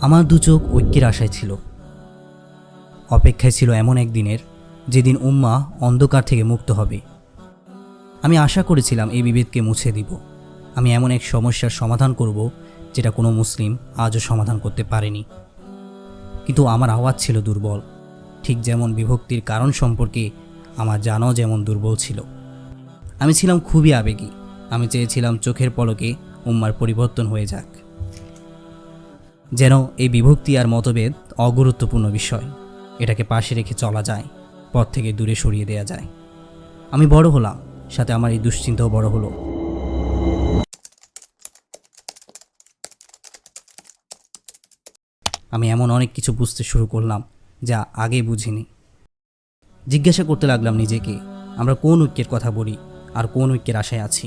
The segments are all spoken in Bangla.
আমার দু চোখ ঐক্যের আশায় ছিল। অপেক্ষায় ছিল এমন একদিনের যেদিন উম্মা অন্ধকার থেকে মুক্ত হবে। আমি আশা করেছিলাম এই বিভেদকে মুছে দিব। আমি এমন এক সমস্যার সমাধান করব, যেটা কোনো মুসলিম আজও সমাধান করতে পারেনি। কিন্তু আমার আওয়াজ ছিল দুর্বল, ঠিক যেমন বিভক্তির কারণ সম্পর্কে আমার জানাও যেমন দুর্বল ছিল। আমি ছিলাম খুবই আবেগী। আমি চেয়েছিলাম চোখের পলকে উম্মার পরিবর্তন হয়ে যাক। যেন এই বিভক্তি আর মতভেদ অগুরুত্বপূর্ণ বিষয়। এটাকে পাশে রেখে চলা যায়, পথ থেকে দূরে সরিয়ে দেয়া যায়। আমি বড় হলাম, সাথে আমার এই দুশ্চিন্তাও বড় হলো। আমি এমন অনেক কিছু বুঝতে শুরু করলাম, যা আগে বুঝিনি। জিজ্ঞাসা করতে লাগলাম নিজেকে, আমরা কোন ঐক্যের কথা বলি আর কোন ঐক্যের আশায় আছি?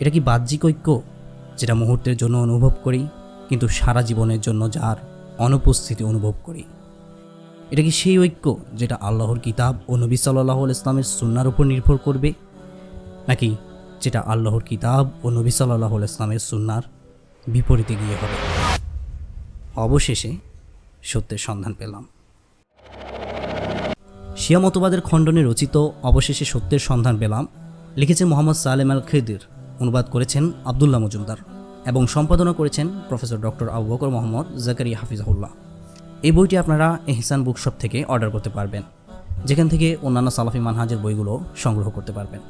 এটা কি বাহ্যিক ঐক্য, যেটা মুহূর্তের জন্য অনুভব করি? কিন্তু সারা জীবনের জন্য যার অনুপস্থিতি অনুভব করি। এটা কি সেই ঐক্য যেটা আল্লাহর কিতাব ও নবী সাল্লাহ ইসলামের সুন্নার উপর নির্ভর করবে? নাকি যেটা আল্লাহর কিতাব ও নবী সাল্লাহ ইসলামের সুন্নার বিপরীতে গিয়ে হবে? অবশেষে সত্যের সন্ধান পেলাম। শিয়া মতবাদের খণ্ডনে রচিত অবশেষে সত্যের সন্ধান পেলাম, লিখেছে মোহাম্মদ সালেম আল খিদির অনুবাদ করেছেন আবদুল্লাহ মজুমদার। এবং সম্পাদনা করেছেন প্রফেসর ডক্টর আবু বকর মোহাম্মদ জাকারিয়া হাফিজাহুল্লাহ। এই বইটি আপনারা এহসান বুকশপ থেকে অর্ডার করতে পারবেন। যেখান থেকে অন্যান্য সালাফি মানহাজের বইগুলো সংগ্রহ করতে পারবেন।